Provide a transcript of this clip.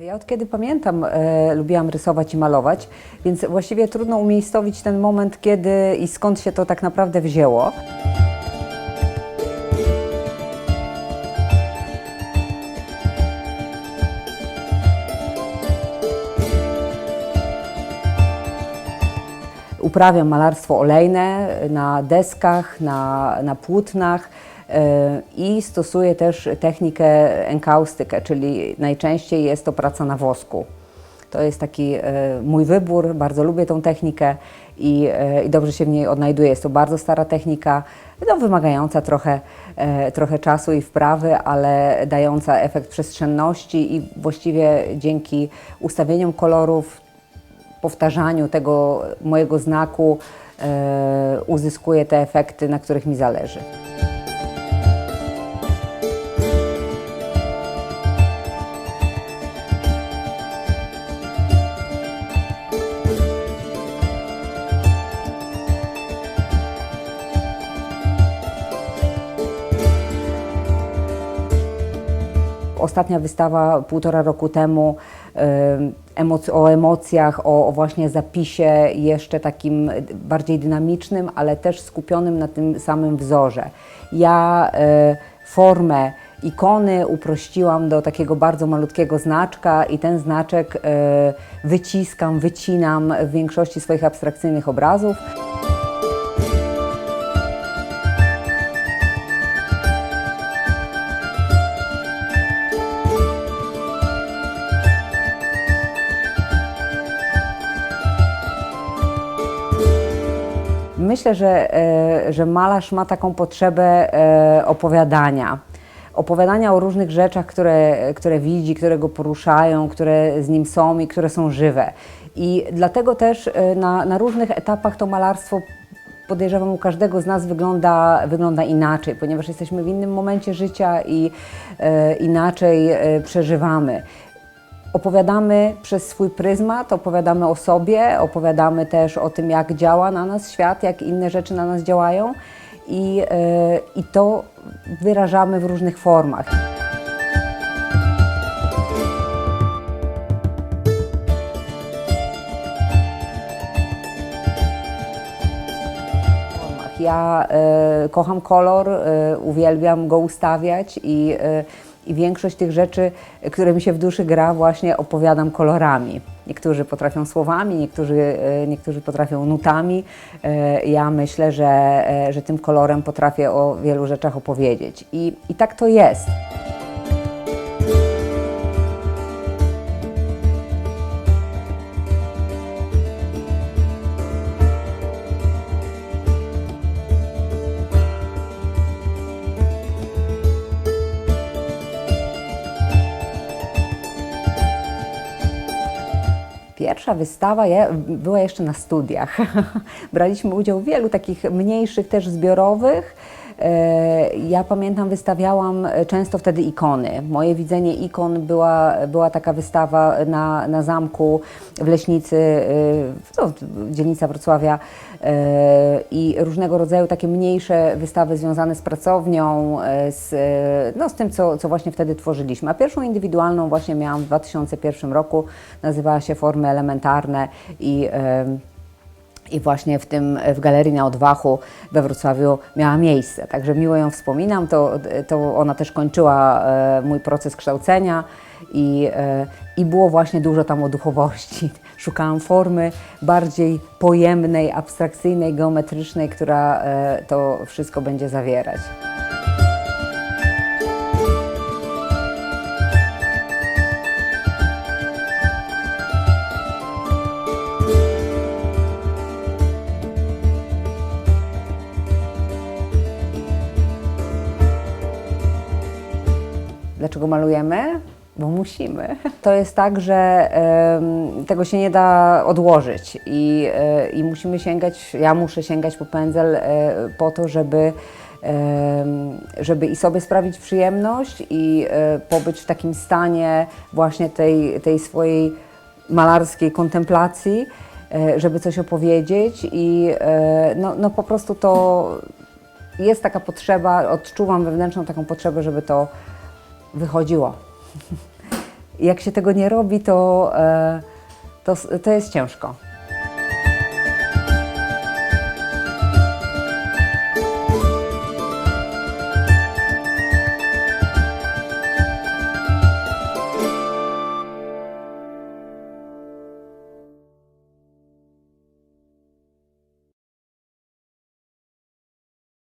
Ja od kiedy pamiętam, e, lubiłam rysować i malować, więc właściwie trudno umiejscowić ten moment, kiedy i skąd się to tak naprawdę wzięło. Uprawiam malarstwo olejne na deskach, na, na płótnach i stosuję też technikę enkaustykę, czyli najczęściej jest to praca na wosku. To jest taki e, mój wybór, bardzo lubię tą technikę i, e, i dobrze się w niej odnajduję. Jest to bardzo stara technika, no, wymagająca trochę, e, trochę czasu i wprawy, ale dająca efekt przestrzenności i właściwie dzięki ustawieniom kolorów, powtarzaniu tego mojego znaku uzyskuję te efekty, na których mi zależy. Ostatnia wystawa półtora roku temu emoc- o emocjach, o, o właśnie zapisie jeszcze takim bardziej dynamicznym, ale też skupionym na tym samym wzorze. Ja e, formę ikony uprościłam do takiego bardzo malutkiego znaczka i ten znaczek e, wyciskam, wycinam w większości swoich abstrakcyjnych obrazów. Myślę, że, e, że malarz ma taką potrzebę e, opowiadania. Opowiadania o różnych rzeczach, które, które widzi, które go poruszają, które z nim są i które są żywe. I dlatego też e, na, na różnych etapach to malarstwo podejrzewam u każdego z nas wygląda, wygląda inaczej, ponieważ jesteśmy w innym momencie życia i e, inaczej przeżywamy opowiadamy przez swój pryzmat, opowiadamy o sobie, opowiadamy też o tym, jak działa na nas świat, jak inne rzeczy na nas działają i, yy, i to wyrażamy w różnych formach. Ja e, kocham kolor, e, uwielbiam go ustawiać i, e, i większość tych rzeczy, które mi się w duszy gra, właśnie opowiadam kolorami. Niektórzy potrafią słowami, niektórzy, e, niektórzy potrafią nutami. E, ja myślę, że, e, że tym kolorem potrafię o wielu rzeczach opowiedzieć. I, i tak to jest. Pierwsza wystawa ja, była jeszcze na studiach. Braliśmy udział w wielu takich mniejszych, też zbiorowych. E, Ja pamiętam, wystawiałam często wtedy ikony. Moje widzenie ikon była, była taka wystawa na, na zamku w Leśnicy, e, no, dzielnica Wrocławia e, i różnego rodzaju takie mniejsze wystawy związane z pracownią, e, z, e, no, z tym, co, co właśnie wtedy tworzyliśmy. A pierwszą indywidualną właśnie miałam w 2001 roku, nazywała się Formy Elementarne i e, i właśnie w tym, w Galerii na Odwachu we Wrocławiu miała miejsce. Także miło ją wspominam. To, to ona też kończyła e, mój proces kształcenia i, e, i było właśnie dużo tam o duchowości. Szukałam formy bardziej pojemnej, abstrakcyjnej, geometrycznej, która e, to wszystko będzie zawierać. Dlaczego malujemy? Bo musimy. To jest tak, że em, tego się nie da odłożyć i, e, i musimy sięgać, ja muszę sięgać po pędzel e, po to, żeby, żeby i sobie sprawić przyjemność i e, pobyć w takim stanie właśnie tej, tej swojej malarskiej kontemplacji, żeby coś opowiedzieć i no, no po prostu to jest taka potrzeba, odczuwam wewnętrzną taką potrzebę, żeby to wychodziło. Jak się tego nie robi, to, e, to, to jest ciężko.